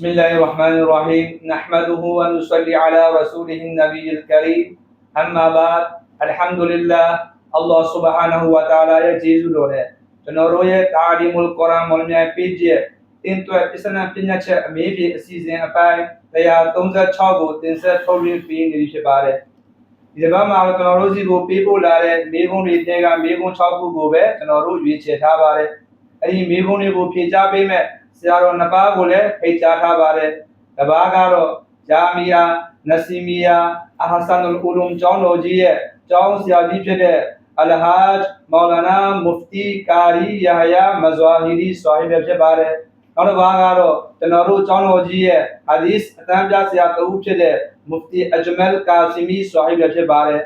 بسم الله الرحمن الرحيم نحمده ونصلي على رسوله النبي الكريم أما بعد الحمد لله Allah subhanahu wa ta'ala ရဲ့ကျေးဇူးတော်နဲ့ကျွန်တော်တို့ရဲ့တာလီမုလ်ကုရ်အာန်မော်လမြိုင် page ရဲ့တင်သွက်အစ္စလာမ်ပညာချက်အမေးဖြေအစီအစဉ်အပိုင်း136ကိုတင်ဆက်ထုတ်လွှင့်ပေးနေပြီဖြစ်ပါတယ်ဒီတစ်ပတ်မှာတော့ကျွန်တော်တို့စီကိုပေးပို့လာတဲ့မေးခွန်းတွေတဲကမေးခွန်း6ခုကိုပဲကျွန်တော်တို့ရွေးချယ်ထားပါတယ်အဲဒီမေးခွန်းတွေကိုဖြေကြားပေးမဲ့ ဆရာတော်နှစ်ပါးကိုလည်းဖိတ်ကြားထားပါတယ်တစ်ပါးကတော့ဂျာမီယာနစီမီယာအဟဆန်အူလုမ်ကျောင်းတော်ကြီးရဲ့ကျောင်းဆရာကြီးဖြစ်တဲ့ Al-Hajj Maulana Mufti Qari Yahya Mazwahiri ဆွာဟီပဲဖြစ်ပါတယ်နောက်တစ်ပါးကတော့ကျွန်တော်တို့ကျောင်းတော်ကြီးရဲ့ Hadith အတန်းပြဆရာတဦးဖြစ်တဲ့ Mufti Ajmal Qasimi ဆွာဟီပဲဖြစ်ပါတယ်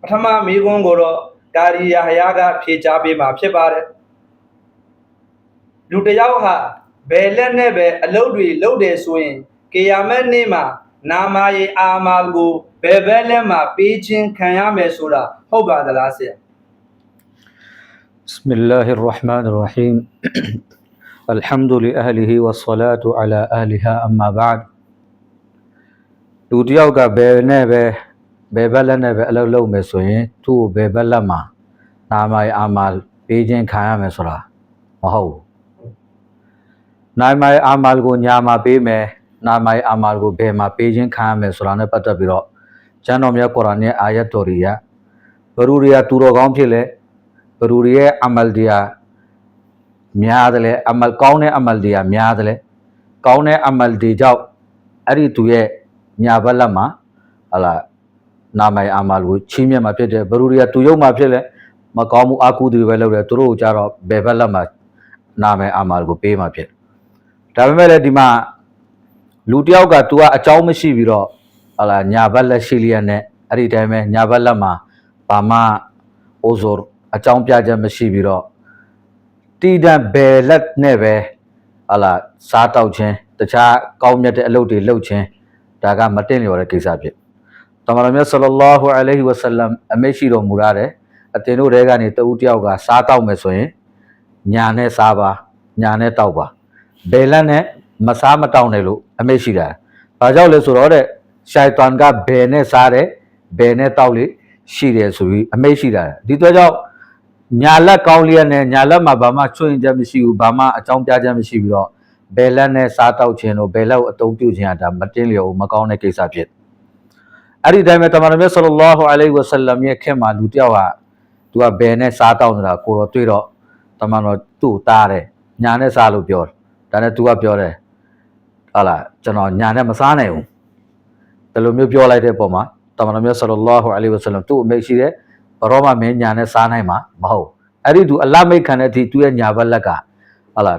ပထမမိကွန်းကိုတော့ Qari Yahya ကဖြေကြားပေးမှာဖြစ်ပါတယ် လူတစ်ယောက်ဟာဘယ်လက်နဲ့ပဲအလုပ်တွေလုပ်တယ်ဆိုရင်ကေယာမတ်နေ့မှာနာမယေအာမာလ်ကိုဘယ်ဘက်လက်မှာပေးခြင်းခံရမယ်ဆိုတာဟုတ်ပါသလားဆရာ بسم الله الرحمن الرحيم الحمد لأهله والصلاة على أهلها أما بعد လူတစ်ယောက်ကဘယ်နဲ့ပဲဘယ်ဘက်လက်နဲ့ပဲအလုပ်လုပ်မယ်ဆိုရင်သူ့ကိုဘယ်ဘက်လက်မှာနာမည်အာမလ်ပေးခြင်းခံရမယ်ဆိုတာမဟုတ်ဘူး နာမည်အာမလ်ကိုညာမှာပေးမယ်နာမည်အာမလ်ကိုဘယ်မှာပေးခြင်းခံရမယ်ဆိုတာနဲ့ပတ်သက်ပြီးတော့ကျမ်းတော်မြတ်ကုရ်အာန်ရဲ့အာယတ်တော်တွေကဘရူတွေကသူတော်ကောင်းဖြစ်လဲဘရူတွေရဲ့အမလ်တရားများတယ်လေအမလ်ကောင်းတဲ့အမလ်တရားများတယ်လေကောင်းတဲ့အမလ်တွေကြောင့်အဲ့ဒီသူရဲ့ညာဘက်လက်မှာဟလာနာမည်အာမလ်ကိုချီးမြှင့်မှာဖြစ်တယ်ဘရူတွေကသူယုံမှာဖြစ်လဲမကောင်းမှုအကုသိုလ်တွေပဲလုပ်တယ်သူတို့ကိုကြတော့ဘယ်ဘက်လက်မှာနာမည်အာမလ်ကိုပေးမှာဖြစ်တယ် ဒါပေမဲ့လည်းဒီမှာလူတစ်ယောက်က तू ကအကြောင်းမရှိပြီးတော့ဟလာညာဘက်လက်ရှိလျက်နဲ့အဲ့ဒီတိုင်းပဲညာဘက်လက်မှာဘာမှအိုဇိုအကြောင်းပြချက်မရှိပြီးတော့တီးတန့်ဘယ်လက်နဲ့ပဲဟလာစားတောက်ခြင်းတခြားကောင်းမြတ်တဲ့အလုပ်တွေလုပ်ခြင်းဒါကမတင်လျော်တဲ့ကိစ္စဖြစ်တမန်တော်မြတ်ဆလ္လာဟူအလိုင်ဟီဝဆလမ်အမိတ်ရှိတော်မူရတယ်အတင်တို့တဲကနေတဦးတယောက်ကစားတောက်မယ်ဆိုရင်ညာနဲ့စားပါညာနဲ့တောက်ပါ ဘယ်လက်နဲ့မစားမတောက်နဲ့လို့အမိတ်ရှိတာဘာကြောင့်လဲဆိုတော့တဲ့ရှိုင်တန်ကဘယ်နဲ့စားတယ်ဘယ်နဲ့တောက်လေရှိတယ်ဆိုပြီးအမိတ်ရှိတာဒီတော့ကြောင့်ညာလက်ကောင်းလျက်နဲ့ညာလက်မှာဘာမှချွတ်ရင်ချက်မရှိဘူးဘာမှအကြောင်းပြချက်မရှိပြီးတော့ဘယ်လက်နဲ့စားတောက်ခြင်းတို့ဘယ်လက်ကိုအသုံးပြုခြင်းကဒါမတင်းလျော်ဘူးမကောင်းတဲ့ကိစ္စဖြစ်အဲ့ဒီတိုင်းပဲတမန်တော်မြတ်ဆလ္လာဟူအလိုင်ဝဆလမ်ရဲ့ခင်မှာလူတစ်ယောက်ဟာသူကဘယ်နဲ့စားတောက်နေတာကိုတော့တွေ့တော့တမန်တော်သူ့ကိုတားတယ်ညာနဲ့စားလို့ပြောတယ် ဒါနဲ့သူကပြောတယ်ဟာလာကျွန်တော်ညာနဲ့မစားနိုင်ဘူးဒီလိုမျိုးပြောလိုက်တဲ့ပုံမှာတမန်တော်မြတ်ဆလ္လာဟူအလိုင်ဝဆလမ်သူ့အမိတ်ရှိတယ်ဘရောမမင်းညာနဲ့စားနိုင်မှာမဟုတ်အဲ့ဒီသူအလမိတ်ခံတဲ့အထိသူ့ရဲ့ညာဘက်လက်ကဟာလာ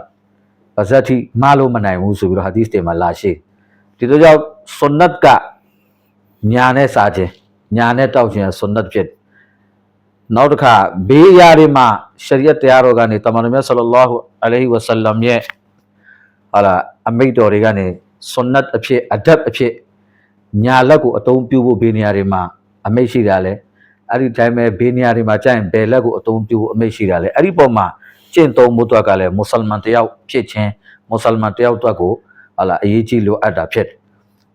ပါဇက်တိမလို့မနိုင်ဘူးဆိုပြီးတော့ဟာဒီသ်တွေမှာလာရှိဒီတော့ကြောင့်ဆွန်နတ်ကညာနဲ့စားခြင်းညာနဲ့တောက်ခြင်းဆွန်နတ်ဖြစ်နောက်တစ်ခါဘေးရာတွေမှာရှရီယတ်တရားတော်ကနေတမန်တော်မြတ်ဆလ္လာဟူအလိုင်ဟီဝဆလမ်ရဲ့ ဟာလာအမိတ်တော်တွေကနေဆွန်နတ်အဖြစ်အဒပ်အဖြစ်ညာလက်ကိုအသုံးပြုဖို့ဘေးနေရာတွေမှာအမိတ်ရှိတာလဲအဲ့ဒီတိုင်းပဲဘေးနေရာတွေမှာကြာရင်ဘယ်လက်ကိုအသုံးပြုဖို့အမိတ်ရှိတာလဲအဲ့ဒီပုံမှာကျင့်သုံးမှုတော့ကလည်းမွတ်စလမန်တယောက်ဖြစ်ခြင်းမွတ်စလမန်တယောက်တော့ကိုဟာလာအရေးကြီးလိုအပ်တာဖြစ်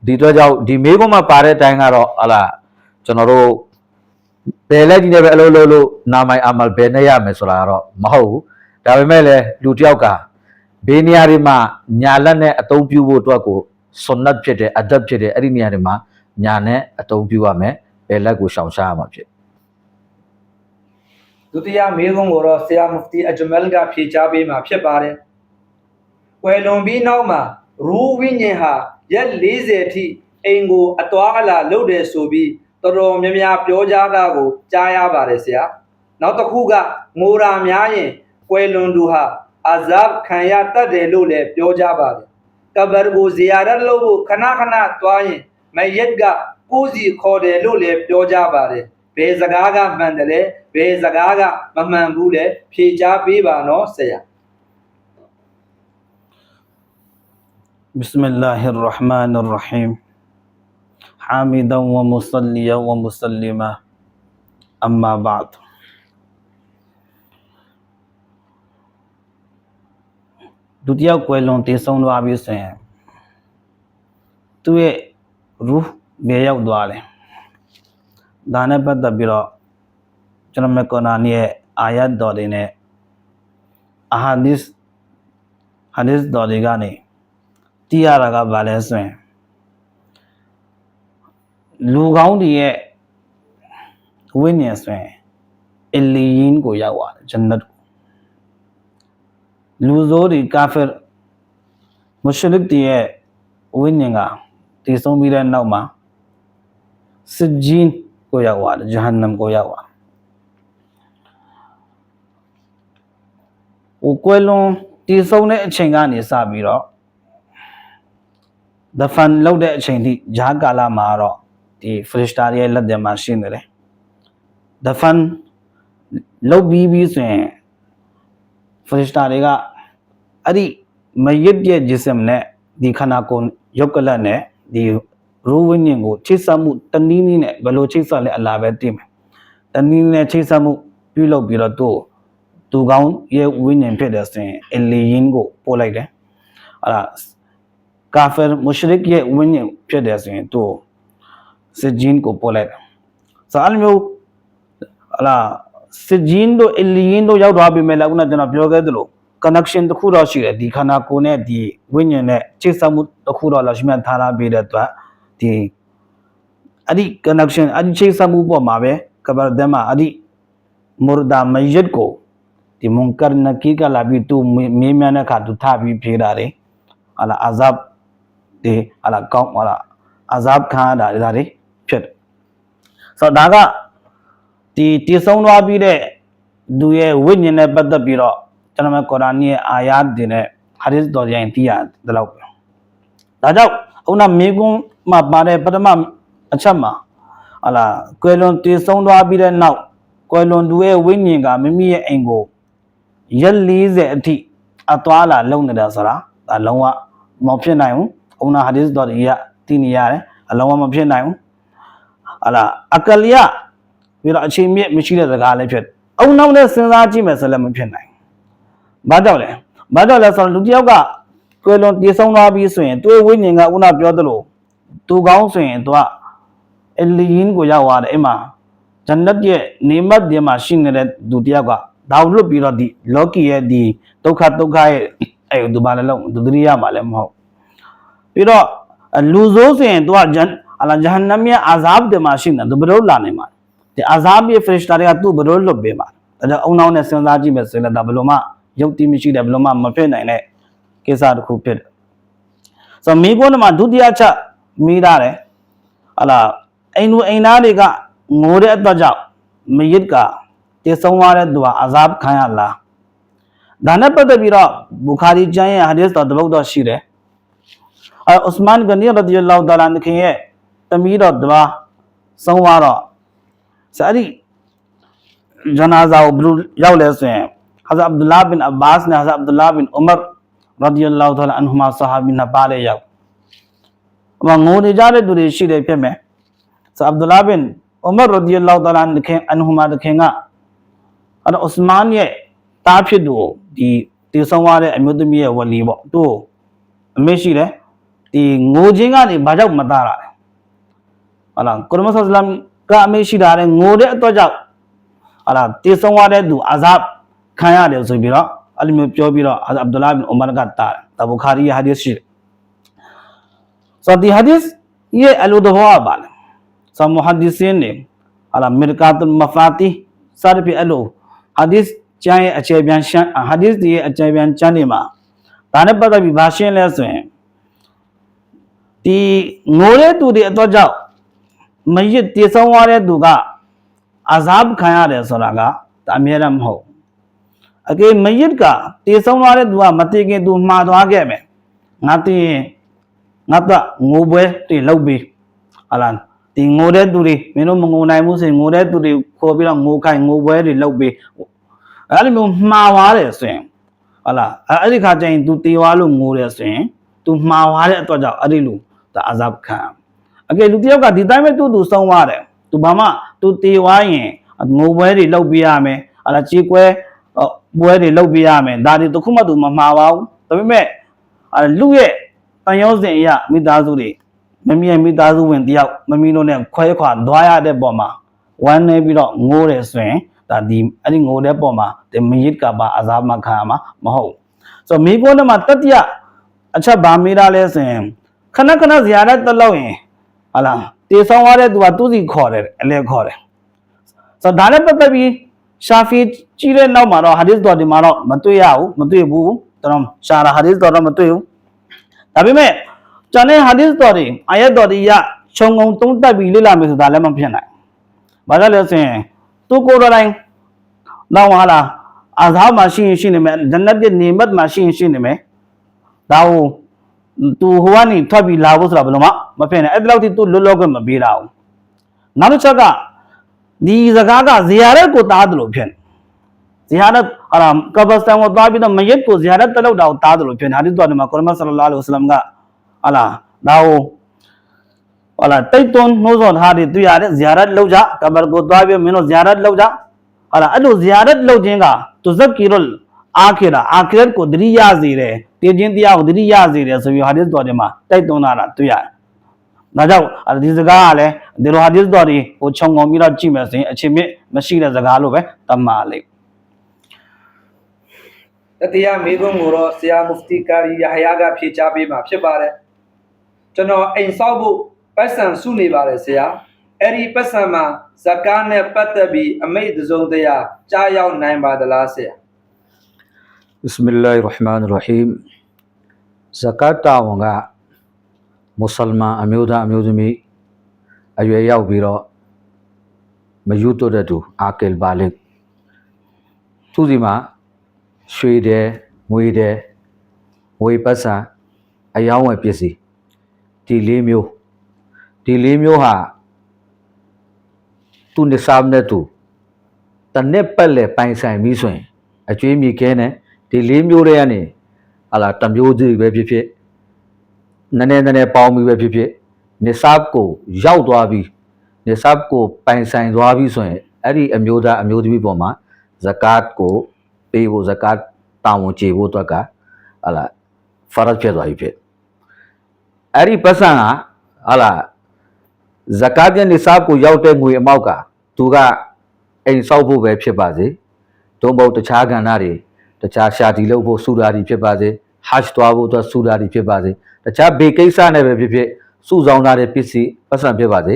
ဒီတော့ကြောင့်ဒီမေးခွန်းမှာပါတဲ့အတိုင်းကတော့ဟာလာကျွန်တော်တို့ဘယ်လက်ကြီးနဲ့ပဲအလုပ်လုပ်လို့နာမိုင်အမလ်ဘယ်နဲ့ရမယ်ဆိုတာကတော့မဟုတ်ဘူးဒါပေမဲ့လည်းလူတစ်ယောက်က ဘေးနေရာတွေမှာညာလက်နဲ့အသုံးပြုဖို့အတွက်ကိုဆွန်နတ်ဖြစ်တယ်အဒပ်ဖြစ်တယ်အဲ့ဒီနေရာတွေမှာညာနဲ့အသုံးပြုရမယ်ဘယ်လက်ကိုရှောင်ရှားရမှာဖြစ်ဒုတိယမေးခွန်းကိုတော့ဆရာမူဖတီအဂျမလ်ကဖြေကြားပေးမှာဖြစ်ပါတယ်။ကွယ်လွန်ပြီးနောက်မှာရူးဝိညာဉ်ဟာရက်40ထိအိမ်ကိုအသွာအလာလုပ်တယ်ဆိုပြီးတော်တော်များများပြောကြတာကိုကြားရပါတယ်ဆရာ။နောက်တစ်ခုကငိုရာများရင်ကွယ်လွန်သူဟာ عذاب کھایا تا دیلو لے، پیو جا بارے۔ قبر بو زیارت لو بو کھنا کھنا توائیں میت گا کوزی کھو دیلو لے، پیو جا بارے۔ بے زگا گا مندلے بے زگا گا مہمبولے پھی جا پی بانو سیا۔ بسم اللہ الرحمن الرحیم۔ حامدا و مسلیہ و مسلمہ اما بعد۔ ဒုတိယကွယ်လွန်တည်ဆုံးသွားပြီဆိုရင်သူ့ရဲ့ရူဘယ်ရောက်သွားလဲဒါနဲ့ပတ်သက်ပြီးတော့ကျွန်တော်မကောနာနီရဲ့အာယတ်တော်တွေနဲ့အာဟာဒစ်ဟာဒစ်တော်တွေကနေသိရတာကဘာလဲဆိုရင်လူကောင်းတွေရဲ့ဝိညာဉ်ဆိုရင်အလီယင်းကိုရောက်သွားတယ်ဂျန်နတ်ကို လူဆိုးတွေကာဖီမုရှရစ်တွေရဲ့ဝိညာဉ်ကတည်ဆုံးပြီးတဲ့နောက်မှာစစ်ဂျင်းကိုရောက်သွားတယ်ဂျဟန္နမ်ကိုရောက်သွားတယ်ဟိုကွယ်လွန်တည်ဆုံးတဲ့အချိန်ကနေစပြီးတော့ the fun လောက်တဲ့အချိန်ထိဂျားကာလာမှာတော့ဒီ freestyle ရဲ့လက်ထဲမှာရှိနေတယ် the fun လောက်ပြီးပြီးဆိုရင် freestyle တွေက အဲ့ဒီမရစ်ရဲ့ jism နဲ့ဒီခန္ဓာကိုယ်ရုပ်ကလတ်နဲ့ဒီရူဝိညာဉ်ကိုချိတ်ဆက်မှုတနည်းနည်းနဲ့ဘယ်လိုချိတ်ဆက်လဲအလားပဲသိမယ်တနည်းနည်းနဲ့ချိတ်ဆက်မှုပြုလုပ်ပြီးတော့သူ့ကိုသူကောင်းရဲ့ဝိညာဉ်ဖြစ်တဲ့ဆိုရင်အလီယင်းကိုပို့လိုက်တယ်အဲ့ဒါကာဖီမုရှရစ်ရဲ့ဝိညာဉ်ဖြစ်တယ်ဆိုရင်သူ့ကိုစစ်ဂျင်းကိုပို့လိုက်တယ်ဆိုတော့အဲ့လိုမျိုးဟလာစစ်ဂျင်းတို့အလီယင်းတို့ရောက်သွားပြီမဲ့လည်းခုနကကျွန်တော်ပြောခဲ့သလို connection တစ်ခုတော့ရှိတယ်ဒီခန္ဓာကိုယ်နဲ့ဒီဝိညာဉ်နဲ့ချိတ်ဆက်မှုတစ်ခုတော့လာရှိမှထားလာပြီးတဲ့အတွက်ဒီအဲ့ဒီ connection အဲ့ဒီချိတ်ဆက်မှုပေါ်မှာပဲကဘာဒမအဲ့ဒီမူရဒါမယတ်ကိုဒီမွန်ကာနကီကလာပြီးသူမေးမြန်းတဲ့အခါသူထပြီးဖြေတာတယ်ဟာလာအာဇပ်ဒီဟာလာကောင်းဟာလာအာဇပ်ခံရတာဒါတွေဖြစ်တယ်ဆိုတော့ဒါကဒီတည်ဆုံးသွားပြီးတဲ့သူရဲ့ဝိညာဉ်နဲ့ပတ်သက်ပြီးတော့ ကျွန်တော်မကုရ်အာန်ရဲ့အာယာတ်တွေနဲ့ဟာဒီသ်တော်ကြိုင်သိရတယ်လို့ပဲဒါကြောင့်အခုနမေကွန်းမှာပါတဲ့ပထမအချက်မှာဟာလာကွယ်လွန်တည်ဆုံးသွားပြီးတဲ့နောက်ကွယ်လွန်သူရဲ့ဝိညာဉ်ကမိမိရဲ့အိမ်ကိုရက်40အထိအသွားလာလုံနေတာဆိုတာဒါလုံးဝမဖြစ်နိုင်ဘူးအုံနာဟာဒီသ်တော်ကြီးကသိနေရတယ်အလုံးဝမဖြစ်နိုင်ဘူးဟာလာအကလျပြီးတော့အချိန်မြင့်မရှိတဲ့စကားလည်းဖြစ်အုံနောက်နဲ့စဉ်းစားကြည့်မယ်ဆိုလည်းမဖြစ်နိုင် ဘာကြောင့်လဲဘာကြောင့်လဲဆိုတော့လူတစ်ယောက်ကကွယ်လွန်တည်ဆုံးသွားပြီးဆိုရင်သူ့ဝိညာဉ်ကဥနာပြောသလိုသူကောင်းဆိုရင်သူကအလီယင်းကိုရောက်သွားတယ်အဲ့မှာဂျန်နတ်ရဲ့နေမတ်တွေမှာရှိနေတဲ့သူတစ်ယောက်ကဒါကိုလွတ်ပြီးတော့ဒီလောကီရဲ့ဒီဒုက္ခဒုက္ခရဲ့အဲ့ဒီဘာလဲလုံးသူတရိယာမှာလည်းမဟုတ်ပြီးတော့လူဆိုးဆိုရင်သူကဂျန်အလာဂျဟန်နမ်ရဲ့အာဇာဘ်တွေမှာရှိနေသူဘယ်လိုလာနိုင်မှာဒီအာဇာဘ်ရဲ့ဖရစ်တာတွေကသူ့ဘယ်လိုလွတ်ပေးမှာဒါကြောင့်အုံနောက်နဲ့စဉ်းစားကြည့်မယ်ဆိုရင်လည်းဒါဘယ်လိုမှ ယုတ်တိမရှိတယ်ဘယ်လိုမှမဖြစ်နိုင်တဲ့ကိစ္စတစ်ခုဖြစ်တယ်ဆိုတော့မိဘမှာဒုတိယချက်မိထားတယ်ဟလာအိမ်လူအိမ်သားတွေကငိုတဲ့အတွက်ကြောင့်မယစ်ကတည်ဆုံးသွားတဲ့သူဟာအာဇာဘ်ခံရလားဒါနဲ့ပတ်သက်ပြီးတော့ဘူခါရီကျမ်းရဲ့ဟာဒီသ်တော်တပုတ်တော်ရှိတယ်အဲဥစမန်ဂနီရဒီယလောတာလာန်ခင်ရဲ့တမီးတော်တပါဆုံးသွားတော့ဆိုအဲ့ဒီဂျနာဇာကိုဘယ်လိုရောက်လဲဆိုရင် ဟာဇာအဗ်ဒူလာဘင်အဘာစ်နဲ့ဟာဇာအဗ်ဒူလာဘင်ဥမရရဒီယလောတာလာအန်ဟူမာဆဟာဘီနပါလေရောက်အမငိုနေကြတဲ့သူတွေရှိတယ်ဖြစ်မယ်ဆိုအဗ်ဒူလာဘင်ဥမရရဒီယလောတာလာန်ခင်အန်ဟူမာတခင်ကအဲ့တော့ဥစမန်ရဲ့တားဖြစ်သူကိုဒီတည်ဆုံးသွားတဲ့အမျိုးသမီးရဲ့ဝလီပေါ့သူ့ကိုအမေရှိတယ်ဒီငိုခြင်းကနေဘာကြောင့်မသားတာလဲဟုတ်လားကုရမဆလမ်ကအမေရှိတာတဲ့ငိုတဲ့အတွက်ကြောင့်ဟုတ်လားတည်ဆုံးသွားတဲ့သူအာဇပ် ခံရတယ်ဆိုပြီးတော့အဲ့လိုမျိုးပြောပြီးတော့အာဇပ်အဗ်ဒူလာဘင်အိုမာကတာတယ်ဒါဘူခါရီရဲ့ဟာဒီသ်ရှိတယ်ဆိုတော့ဒီဟာဒီသ်ရဲ့အလိုတော်ကပါလဲဆိုမုဟာဒီစင်းနေဟာလားမီရကာတုလ်မဖာတီစရပြီအလိုဟာဒီသ်ကျမ်းရဲ့အခြေပြန်ရှမ်းဟာဒီသ်ရဲ့အ အတွက်ကြောင့်မရစ်တည်ဆုံးသွားတဲ့သူကအာဇပ်ခံရတယ်ဆိုတာကဒါအမြဲတမ်းမဟုတ်အကေမရစ်ကတည်ဆုံးသွားတဲ့သူကမတည်ခင်သူမှားသွားခဲ့မယ်ငါတည်ရင်ငါကငိုပွဲတွေလောက်ပြီးဟာလားဒီငိုတဲ့သူတွေမင်းတို့မငိုနိုင်ဘူးဆိုရင်ငိုတဲ့သူတွေခေါ်ပြီးတော့ငိုခိုင်ငိုပွဲတွေလောက်ပြီးအဲ့လိုမျိုးမှားသွားတယ်ဆိုရင်ဟာလားအဲ့ဒီခါကျရင် तू တည်သွားလို့ငိုတယ်ဆိုရင် तू မှားသွားတဲ့အတွက်ကြောင့်အဲ့ဒီလူဒါအာဇပ်ခံအကယ်လူတယောက်ကဒီတိုင်းပဲတူတူဆုံးသွားတယ် तू ဘာမှ तू တည်သွားရင်ငိုပွဲတွေလောက်ပြရမယ်ဟာလားကြေးကွဲ ပွဲတွေလောက်ပြရမယ်ဒါတွေတခုမှ तू မမှားပါဘူးတဒါပေမဲ့အဲလူရဲ့တန်ရုံးစဉ်အရမိသားစုတွေမမီရဲ့မိသားစုဝင်တယောက်မမီတို့နဲ့ခွဲခွာသွားရတဲ့ပုံမှာဝမ်းနေပြီးတော့ငိုးတယ်ဆိုရင်ဒါဒီအဲ့ဒီငိုတဲ့ပုံမှာဒီမယစ်ကပါအဇာမခံရမှာမဟုတ်ဘူးဆိုတော့မိကုန်းထဲမှာတတိယအချက်ဗာမေးတာလဲဆိုရင်ခဏခဏဇာရတက်လောက်ရင်ဟာလားတေဆောင်ရတဲ့သူကသူစီခေါ်တယ်အလဲခေါ်တယ်ဆိုတော့ဒါနဲ့ပတ်သက်ပြီး ရှာဖီကြီးတဲ့နောက်မှာတော့ဟာဒီစ်တော်ဒီမှာတော့မတွေ့ရဘူးမတွေ့ဘူးတော်ရှာရာဟာဒီစ်တော်တော့မတွေ့ဘူးဒါပေမဲ့ကျန်တဲ့ဟာဒီစ်တော်တွေအာယတ်တော်တွေရခြုံငုံသုံးတက်ပြီးလေ့လာမယ်ဆိုတာလည်းမဖြစ်နိုင်ဘာလို့လဲဆိုရင်သူကိုယ်တော်တိုင်းတော့ဟာလားအာဇာမှာရှိရင်ရှိနေမယ်ဂျန်နတ်ရဲ့နေမတ်မှာရှိရင်ရှိနေမယ်ဒါဟိုသူဟိုကနေထွက်ပြီးလာဖို့ဆိုတာဘယ်လိုမှမဖြစ်နိုင်အဲ့ဒီလောက်ထိသူလွတ်လောကမပေးတာဘူးနောက်တစ်ချက်ကဒီစကားကဇီယာရက်ကိုတားတယ်လို့ဖြစ်နေဇီယာရက်အရာကဘစတန်ကိုတားပြီးတော့မယစ်ကိုဇီယာရက်တက် လောက်တာကိုတားတယ်လို့ဖြစ်နေဟာဒီတော့ဒီမှာကုရမတ်ဆလလာလဟ်ဝဆလမ်ကဟာလာဒါဟိုဟာလာတိတ်သွန်းနှိုးဆော်ထားတယ်တွေ့ရတဲ့ဇီယာရက်လောက်ကြကဘကိုသွားပြီးမင်းတို့ဇီယာရက်လောက်ကြဟာ ဒီတော့ဒီမှာတိုက်သွန်းတာတွေ့ရတယ် ဒါကြောင့်အဲ့ဒီစကားကလည်းဒီလိုဟာဒီတော်တွေဟိုခြုံငုံပြီးတော့ကြည့်မယ်ဆိုရင်အချိန်မြင့်မရှိတဲ့စကားလို့ပဲတတ်မှာလိမ့် တတိယမိကုံကိုတော့ဆရာမုဖတီကာရီယဟယာကဖြေချပေးမှာဖြစ်ပါတယ်ကျွန်တော်အိမ်ဆောက်ဖို့ပတ်စံစုနေပါတယ်ဆရာအဲ့ဒီပတ်စံမှာဇကာနဲ့ပတ်သက်ပြီးအမိတ်တစ်စုံတရာကြားရောက်နိုင်ပါသလားဆရာ بسم الله الرحمن الرحيم ဇကတ်တာဝန်က မွတ်စလမန်အမျိုးသားအမျိုးသမီးအရွယ်ရောက်ပြီးတော့မယူတ်တဲ့သူအာကယ်ဘာလစ်သူဒီမှာရွှေတယ်ငွေတယ်ငွေပတ်စံအယောင်းဝယ်ပစ္စည်းဒီလေးမျိုးဒီလေးမျိုးဟာသူနေစာမနဲ့သူတနက်ပက်လေပိုင်ဆိုင်ပြီးဆိုရင်အကျွေးမြေခဲနဲ့ဒီလေးမျိုးတွေကနေဟာလာတစ်မျိုးစီပဲဖြစ်ဖြစ် နည်းနည်းနည်းနည်းပေါင်းပြီးပဲဖြစ်ဖြစ်နေစာကိုရောက်သွားပြီးနေစာကိုပိုင်ဆိုင်သွားပြီးဆိုရင်အဲ့ဒီအမျိုးသားအမျိုးသမီးပေါ်မှာဇကတ်ကိုပေးဖို့ဇကတ်တာဝန်ကျေဖို့အတွက်ကဟာလာဖရတ်ဖြစ်သွားပြီဖြစ်အဲ့ဒီပတ်စံကဟာလာဇကတ်ရဲ့နေစာကိုရောက်တဲ့ငွေအမောက်ကသူကအိမ်ဆောက်ဖို့ပဲဖြစ်ပါစေဒုံဘုတ်တခြားကဏ္ဍတွေတခြားရှာတီလုပ်ဖို့စူရာတွေဖြစ်ပါစေဟတ်သွားဖို့အတွက်စူရာတွေဖြစ်ပါစေ တခြားဘေကိစ္စနဲ့ပဲဖြစ်ဖြစ်စုဆောင်ထားတဲ့ပစ္စည်းပတ်စံဖြစ်ပါစေ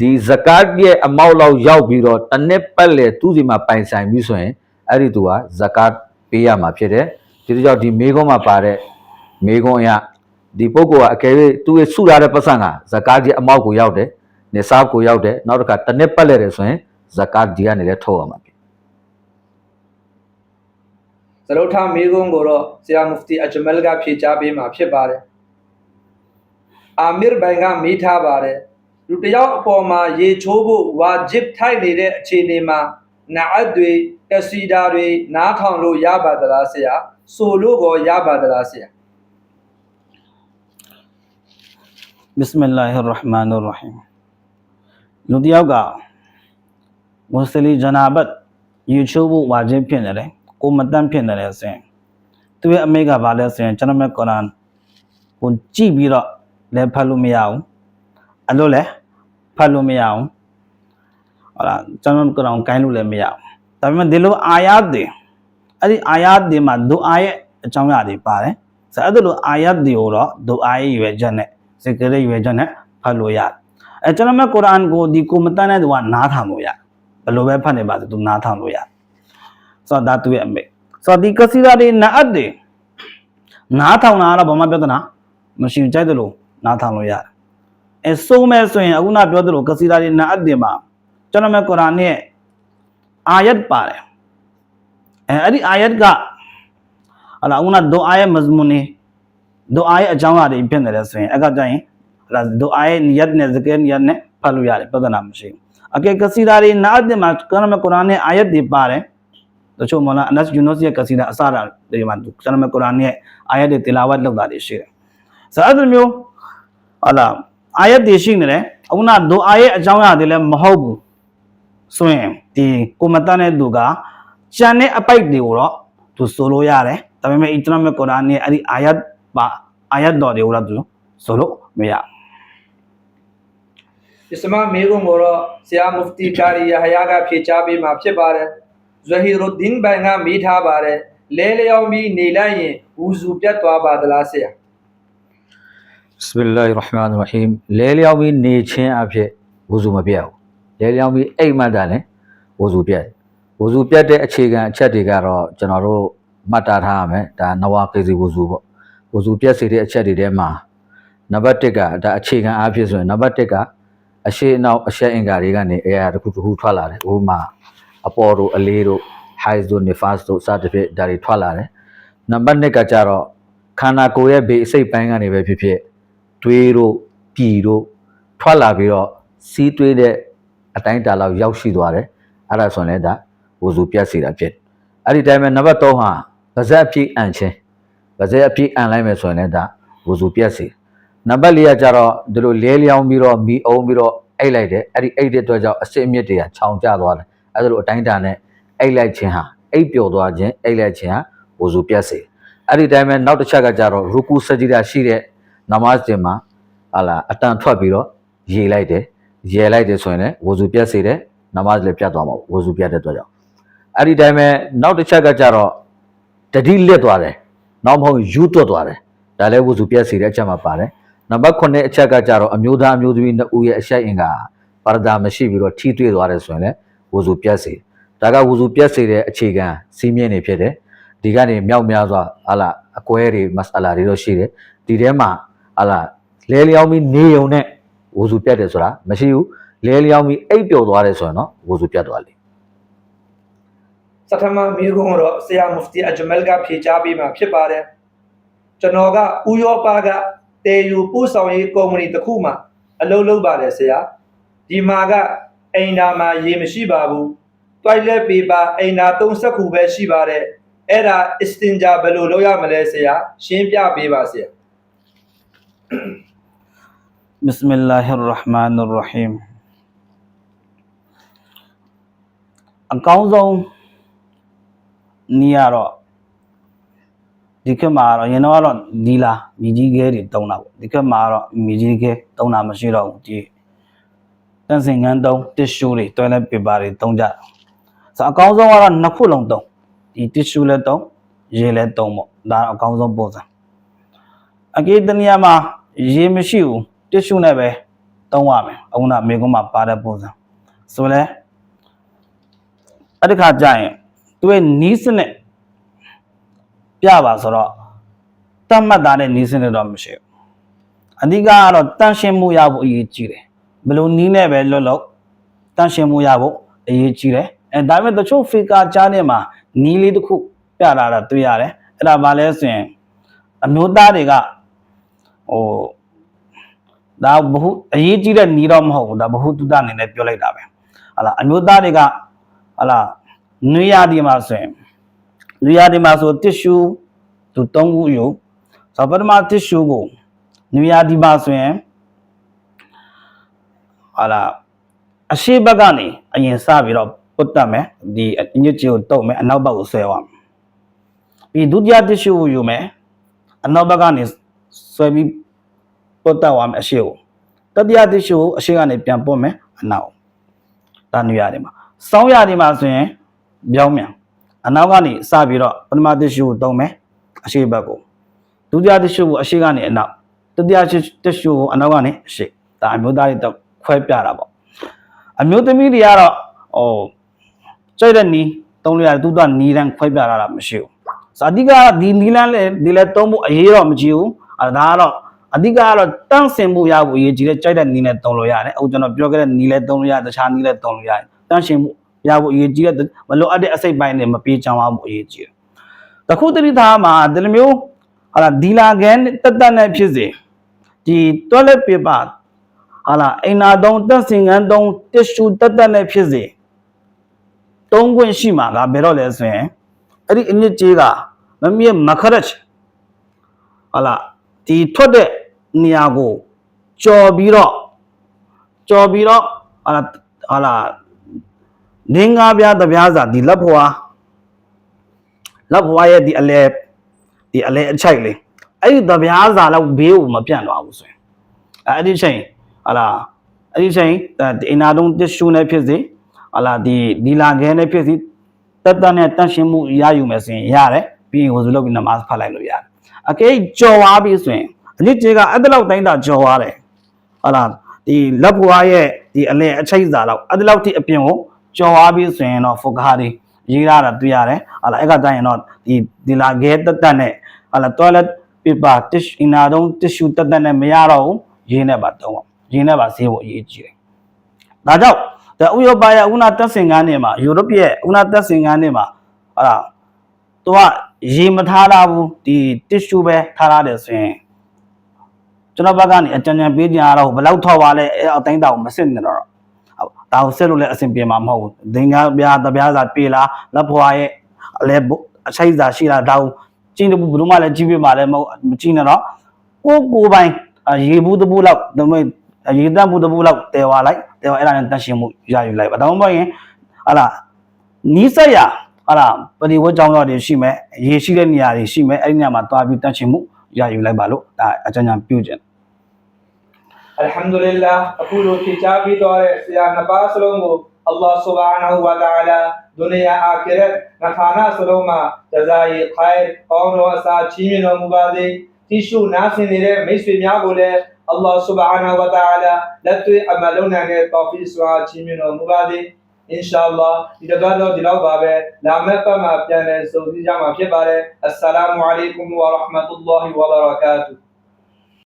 ဒီဇကတ်ရဲ့အမောက်လောက်ရောက်ပြီးတော့တစ်နှစ်ပတ်လေသူ့စီမှာပိုင်ဆိုင်ပြီးဆိုရင်အဲ့ဒီသူကဇကတ်ပေးရမှာဖြစ်တယ်ဒီလိုကြောင့်ဒီမေခွန်းမှာပါတဲ့မေခွန်းအရဒီပုဂ္ဂိုလ်ကအကယ်၍သူ့ရဲ့စုထားတဲ့ပတ်စံကဇကတ်ရဲ့အမောက်ကိုရောက်တယ်နေစားကိုရောက်တယ်နောက်တစ်ခါတစ်နှစ်ပတ်လေတယ်ဆိုရင်ဇကတ်ဒီကနေလည်းထုတ်ရမှာဖြစ်ဇလုထမိကုံကိုတော့ဆရာမုဖတီအဂျမလ်ကဖြေချပေးမှာဖြစ်ပါတယ် အာမီရဘိုင်ကမိထားပါတယ်လူတစ်ယောက်အပေါ်မှာရေချိုးဖို့ဝါဂျစ်ထိုက်နေတဲ့အခြေအနေမှာနာအတ်တွေတစီဒါတွေနားထောင်လို့ရပါသလားဆရာဆိုလို့ကောရပါသလားဆရာဘစ်မလ္လာဟီရ်ရဟ်မာနူရ်ရဟီမ်လူတစ်ယောက်ကမွတ်စလီဂျနာဘတ်ယူချိုးဖို့ဝါဂျစ်ဖြစ်နေတယ်ကိုမတန့်ဖြစ်နေတယ်ဆိုရင်သူရဲ့အမိကဘာလဲဆိုရင်ကျွန်တော်မြတ်ကုရ်အာန်ကိုကြည့်ပြီးတော့ လည်းဖတ်လို့မရဘူးအဲ့လိုလည်းဖတ်လို့မရဘူးဟုတ်လားကျွန်တော်ကုရ်အာန်ကိုင်းလို့လည်းမရဘူးဒါပေမဲ့ဒီလိုအာယတ်တွေအဲ့ဒီအာယတ်တွေမှာဒူအာရဲ့အကြောင်းအရာတွေပါတယ်ဆိုတော့အဲ့ဒီလိုအာယတ်တွေကိုတော့ဒူအာရဲ့ရွယ်ချက်နဲ့ဇီကရရဲ့ရွယ်ချက်နဲ့ဖတ်လို့ရတယ်အဲကျွန်တော်မြတ်ကုရ်အာန်ကိုဒီကိုမတန်းတဲ့သူကနားထောင်လို့ရတယ်ဘယ်လိုပဲဖတ်နေပါစေသူနားထောင်လို့ရတယ်ဆိုတော့ဒါသူရဲ့အမိတ်ဆိုတော့ဒီကစီရာတွေနာအတ်တွေနားထောင်တာကတော့ဘာမှပြဿနာမရှိဘူးကြိုက်တယ်လို့ နားထောင်လို့ရတယ်အဲဆိုမဲ့ဆိုရင်အခုနပြောသလိုကစီရာတွေနာအတ်တွေမှာကျွန်တော်မြတ်ကုရ်အာန်ရဲ့အာယတ်ပါတယ်အဲအဲ့ဒီအာယတ်ကဟာလာအခုနဒူအာရဲ့မဇမွန်နေဒူအာရဲ့အကြောင်းအရာတွေဖြစ်နေတယ်ဆိုရင်အဲ့ကကြရင်ဟာလာဒူအာရဲ့နီယတ်နဲ့ဇကရနီယတ်နဲ့ဖတ်လို့ရတယ်ပြဿနာမရှိဘူးအကဲကစီရာတွေနာအတ်တွေမှာကျွန်တော်မြတ်ကုရ်အာန်ရဲ့အာယတ်တွေပါတယ်တချို့မလားအနတ်ယူနိုစီရဲ့ကစီဒါအစတာတွေမှာကျွန်တော်မကုရ်အာန်ရဲ့အာယတ်တွေတီလာဝတ်လုပ်တာတွေရှိတယ်။ဆိုတော့အဲ့လိုမျိုး ဟာလာအာယတ်တွေရှိနေတယ်အခုနဒိုအာရဲ့အကြောင်းအရာတွေလည်းမဟုတ်ဘူးဆိုရင်ဒီကိုမတတ်တဲ့သူကကြံတဲ့အပိုက်တွေကိုတော့သူဆိုလို့ရတယ်တဒါပေမဲ့အစ္စလာမ်ကုရ်အာန်ရဲ့အဲ့ဒီအာယတ်ပါအာယတ်တော်တွေကိုတော့သူဆိုလို့မရဘူးဒီစမမေကုံကိုတော့ဆရာမုဖတီကာရီယဟယာကဖြေချပေးမှာဖြစ်ပါတယ်ဇဟီရုဒ်ဒင်ဘိုင်ကမေးထားပါတယ်လဲလျောင်းပြီးနေလိုက်ရင်ဝူဇူပြတ်သွားပါသလားဆရာ ဘစ်လာဟ်ရဟ်မန်ရဟီမ်လဲလျောင်းပြီးနေခြင်းအဖြစ်ဝုဇူမပြတ်ဘူးလဲလျောင်းပြီးအိမ်မတ်တာလည်းဝုဇူပြတ်ဝုဇူပြတ်တဲ့အခြေခံအချက်တွေကတော့ကျွန်တော်တို့မှတ်တာထားရမယ်ဒါနဝါကေစီဝုဇူပေါ့ဝုဇူပြတ်စေတဲ့အချက်တွေထဲမှာနံပါတ်1ကဒါအခြေခံအားဖြင့်ဆိုရင်နံပါတ်1ကအရှိအနောက်အရှက်အင်္ဂါတွေကနေအဲရာတစ်ခုတစ်ခုထွက်လာတယ်ဥပမာအပေါ်တို့အလေးတို့ high zone nifas တို့စသဖြင့်ဒါတွေထွက်လာတယ်နံပါတ်2ကကြတော့ခန္ဓာကိုယ်ရဲ့ဘေးအစိတ်ပိုင်းကနေပဲဖြစ်ဖြစ် တွေးတို့ပြည်တို့ထွက်လာပြီးတော့စီးတွေးတဲ့အတိုင်းတာလောက်ရောက်ရှိသွားတယ်အဲ့ဒါဆိုရင်လည်းဒါဝူစုပြတ်စီတာဖြစ်တယ်အဲ့ဒီတိုင်းပဲနံပါတ်3ဟာဗဇက်အပြည့်အန်ချင်းဗဇက်အပြည့်အန်လိုက်မယ်ဆိုရင်လည်းဒါဝူစုပြတ်စီနံပါတ်4ကကြတော့ဒီလိုလဲလျောင်းပြီးတော့မီအောင်ပြီးတော့အိတ်လိုက်တယ်အဲ့ဒီအိတ်တဲ့အတွက်ကြောင့်အစစ်အမြစ်တွေကခြောင်ကျသွားတယ်အဲ့ဒါလိုအတိုင်းတာနဲ့အိတ်လိုက်ခြင်းဟာအိတ်ပျော်သွားခြင်းအိတ်လိုက်ခြင်းဟာဝူစုပြတ်စီအဲ့ဒီတိုင်းပဲနောက်တစ်ချက်ကကြတော့ရူကူစဂျီဒါရှိတဲ့ နမတ်တင်မှာဟာလာအတန်ထွက်ပြီးတော့ရေလိုက်တယ်ရေလိုက်တယ်ဆိုရင်လည်းဝဇူပြတ်စေတယ်နမတ်လည်းပြတ်သွားမှာဝဇူပြတ်တဲ့အတွက်ကြောင့်အဲ့ဒီတိုင်းပဲနောက်တစ်ချက်ကကြတော့တတိလစ်သွားတယ်နောက်မဟုတ်ယူတွတ်သွားတယ်ဒါလည်းဝဇူပြတ်စေတဲ့အချက်မှာပါတယ်နံပါတ်9အချက်ကကြတော့အမျိုးသားအမျိုးသမီးနှစ်ဦးရဲ့အရှိတ်အင်္ဂါပါရဒါမရှိပြီးတော့ထိတွေ့သွားတယ်ဆိုရင်လည်းဝဇူပြတ်စေဒါကဝဇူပြတ်စေတဲ့အခြေခံစီးမြင့်နေဖြစ်တယ်ဒီကနေမြောက်များစွာဟာလာအကွဲတွေမဆလာတွေတော့ရှိတယ်ဒီထဲမှာ ဟာလာလဲလျောင်းပြီးနေုံနဲ့ဝူစုပြတ်တယ်ဆိုတာမရှိဘူးလဲလျောင်းပြီးအိပ်ပျော်သွားတယ်ဆိုရင်တော့ဝူစုပြတ်သွားလိမ့်စထမမေကုံကိုတော့ဆရာမုဖတီအဂျမယ်ကဖြေချပေးမှာဖြစ်ပါတယ်ကျွန်တော်ကဥရောပကတေယူပို့ဆောင်ရေးကုမ္ပဏီတစ်ခုမှအလုပ်လုပ်ပါတယ်ဆရာဒီမှာကအိမ်သာမှာရေမရှိပါဘူး toilet paper အိမ်သာ30ခုပဲရှိပါတယ်အဲ့ဒါ extender ဘယ်လိုလုပ်ရမလဲဆရာရှင်းပြပေးပါဆရာ بسم الله الرحمن الرحيم အကောင်းဆုံးနီးရတော့ဒီခေတ်မှာတော့ရင်တော့ကတော့ဒီလာမြကြီးခဲတွေတုံးတာပေါ့ဒီခေတ်မှာတော့မြကြီးခဲတုံးတာမရှိတော့ဘူးဒီတန်စင်ငန်းတုံးတစ်ရှူတွေတွဲလက်ပေပါတွေတုံးကြတာဆိုတော့အကောင်းဆုံးကတော့နှစ်ခုလုံးတုံးဒီတစ်ရှူလည်းတုံးရေလည်းတုံးပေါ့ဒါတော့အကောင်းဆုံးပုံစံ အကေတနေရာမှာ ရေမရှိဘူးတစ်ရှုနဲ့ပဲတုံးရမယ်အခုနမေကုန်းမှာပါတဲ့ပုံစံဆိုလဲအဲ့ဒီခါကျရင်သူရဲ့နီးစနစ်ပြပါဆိုတော့တတ်မှတ်တာတဲ့နီးစနစ်တော့မရှိဘူးအဓိကကတော့တန့်ရှင်းမှုရဖို့အရေးကြီးတယ်ဘယ်လိုနီးနဲ့ပဲလွတ်လို့တန့်ရှင်းမှုရဖို့အရေးကြီးတယ်အဲဒါပေမဲ့တချို့ဖီကာကြားထဲမှာနီးလေးတစ်ခုပြတာတော့တွေ့ရတယ်အဲ့ဒါဘာလဲဆိုရင်အမျိုးသားတွေက ဟိုဒါဘဟုအရေးကြီးတဲ့နီးတော့မဟုတ်ဘူးဒါဘဟုတုတအနေနဲ့ပြောလိုက်တာပဲဟာလာအမျိုးသားတွေကဟာလာနွေရာဒီမှာဆိုရင်နွေရာဒီမှာဆိုတစ်ရှူသူ၃ခုယူဆိုတော့ပထမတစ်ရှူကိုနွေရာဒီမှာဆိုရင်ဟာလာအရှိဘက်ကနေအရင်စပြီးတော့ပုတ်တက်မယ်ဒီအညစ်အကြေးကိုတုပ်မယ်အနောက်ဘက်ကိုဆွဲသွားမယ်ပြီးဒုတိယတစ်ရှူကိုယူမယ်အနောက်ဘက်ကနေ ဆွဲပြီးပုတ်တက်သွားမယ်အရှိကိုတတိယတစ်ရှိကိုအရှိကနေပြန်ပုတ်မယ်အနောက်ဒါနွေရတယ်မှာစောင်းရတယ်မှာဆိုရင်ပြောင်းမြန်အနောက်ကနေစပြီးတော့ပထမတစ်ရှိကိုတုံးမယ်အရှိဘက်ကိုဒုတိယတစ်ရှိကိုအရှိကနေအနောက်တတိယတစ်ရှိကိုအနောက်ကနေအရှိဒါအမျိုးသားတွေတော့ခွဲပြတာပေါ့အမျိုးသမီးတွေကတော့ဟိုကြိုက်တဲ့နီးတုံးလို့ရတယ်သူတို့ကနီးတန်းခွဲပြတာတာမရှိဘူးဆိုအဓိကဒီနီလန်းလေဒီလဲသုံးဖို့အရေးတော့မကြည့်ဘူး အဲဒါကတော့အဓိကကတော့တန့်စင်ဖို့ရဖို့အရေးကြီးတယ်ကြိုက်တဲ့နီနဲ့သုံးလို့ရတယ်အခုကျွန်တော်ပြောခဲ့တဲ့နီလဲသုံးလို့ရတယ်တခြားနီလဲသုံးလို့ရတယ်တန့်စင်ဖို့ရဖို့အရေးကြီးတယ်မလိုအပ်တဲ့အစိတ်ပိုင်းတွေမပြေးချောင်းအောင်ဖို့အရေးကြီးတယ်တခုတတိသားမှာဒီလိုမျိုးဟာလာဒီလာကန်တက်တက်နဲ့ဖြစ်စေဒီ toilet paper ဟာလာအိမ်နာသုံးတက်စင်ကန်းသုံးတစ်ရှူတက်တက်နဲ့ဖြစ်စေသုံးခွင့်ရှိမှာကဘယ်တော့လဲဆိုရင်အဲ့ဒီအညစ်အကြေးကမမြင်မခရက်ဟာလာ ဒီထွက်တဲ့နေရာကိုကြော်ပြီးတော့ကြော်ပြီးတော့ဟာလာဟာလာလင်းကားပြားတပြားစာဒီလက်ဖွာလက်ဖွာရဲ့ဒီအလဲဒီအလဲအချိုက်လေးအဲ့ဒီတပြားစာလောက်ဘေးကိုမပြန့်သွားဘူးဆိုရင်အဲ့ဒီချိန်ဟာလာအဲ့ဒီချိန်ဒီအင်နာတုံးတစ်ရှူနဲ့ဖြစ်စေဟာလာဒီဒီလာခဲနဲ့ဖြစ်စေတက်တက်နဲ့တန့်ရှင်းမှုရယူမယ်ဆိုရင်ရတယ်ပြီးရင်ဝဇူလုပ်ပြီးနမတ်ဖတ်လိုက်လို့ရတယ် အကဲကြော်သွားပြီဆိုရင်အနည်းကျေကအဲ့ဒါလောက်တိုင်းတာကြော်သွားတယ်ဟာလာဒီလက်ဘွားရဲ့ဒီအလဲအချိုက်စာလောက်အဲ့ဒါလောက်ထိအပြင်ကိုကြော်သွားပြီဆိုရင်တော့ဖုကားဒီရေးရတာတွေ့ရတယ်ဟာလာအဲ့ကတိုင်းရင်တော့ဒီဒီလာခဲတက်တက်နဲ့ဟာလာ toilet paper tissue အင်နာတုံး tissue တက်တက်နဲ့မရတော့ဘူးရင်းနဲ့ပါတုံးအောင်ရင်းနဲ့ပါဆေးဖို့အရေးကြီးတယ်ဒါကြောင့်ဒါဥရောပရဲ့ဥနာတက်စင်ကန်းနေမှာယူရိုပရဲ့ဥနာတက်စင်ကန်းနေမှာဟာလာသူက ရေမထားတာဘူးဒီ tissue ပဲထားရတယ်ဆိုရင်ကျွန်တော်ဘက်ကနေအကြံဉာဏ်ပေးကြရတော့ဘယ်လောက်ထောက်ပါလဲအဲ့အတိုင်းတောင်မစစ်နေတော့ဟုတ်ဒါကိုစစ်လို့လည်းအဆင်ပြေမှာမဟုတ်ဘူးဒင်္ဂါပြားတပြားစာပြေလားလက်ဖွာရဲ့အလဲအချိုက်စာရှိတာဒါကိုကျင်းတဘူးဘယ်လို့မှလည်းကြီးပြမှာလည်းမဟုတ်မကျင်းနဲ့တော့ကိုကိုပိုင်ရေဘူးတဘူးလောက်ဒါပေမဲ့ရေတက်ဘူးတဘူးလောက်တဲဝါလိုက်တဲဝါအဲ့ဒါနဲ့တန့်ရှင်းမှုရယူလိုက်ပါဒါမှမဟုတ်ရင်ဟာလာနီးစက်ရ ဟာလာပရိဝတ်ကြောင်းတော့တွေရှိမယ်ရေရှိတဲ့နေရာတွေရှိမယ်အဲ့ဒီနေရာမှာတွားပြီးတန့်ရှင်းမှုရယူလိုက်ပါလို့ဒါအကြံဉာဏ်ပြုခြင်း Alhamdulillah အခုလိုဖြေချပြီးတော့တဲ့ဆရာနှစ်ပါးစလုံးကို Allah Subhanahu wa Ta'ala ဒုနီယာအာခီရတ်နှခါနာစလုံးမှာဂျဇာယီခိုင်ကောင်းတော်အစာချီးမြှင့်တော်မူပါစေတိရှုနားဆင်နေတဲ့မိတ်ဆွေများကိုလည်း Allah Subhanahu wa Ta'ala လက်တွေ့အမလုံးနိုင်တဲ့တောဖီစွာချီးမြှင့်တော်မူပါစေ Inshallah ဒီတစ်ပတ်တော့ဒီလောက်ပါပဲလာမယ့်ပတ်မှာပြန်လည်ဆုံစည်းကြမှာဖြစ်ပါတယ် Assalamu alaikum wa rahmatullahi wa barakatuh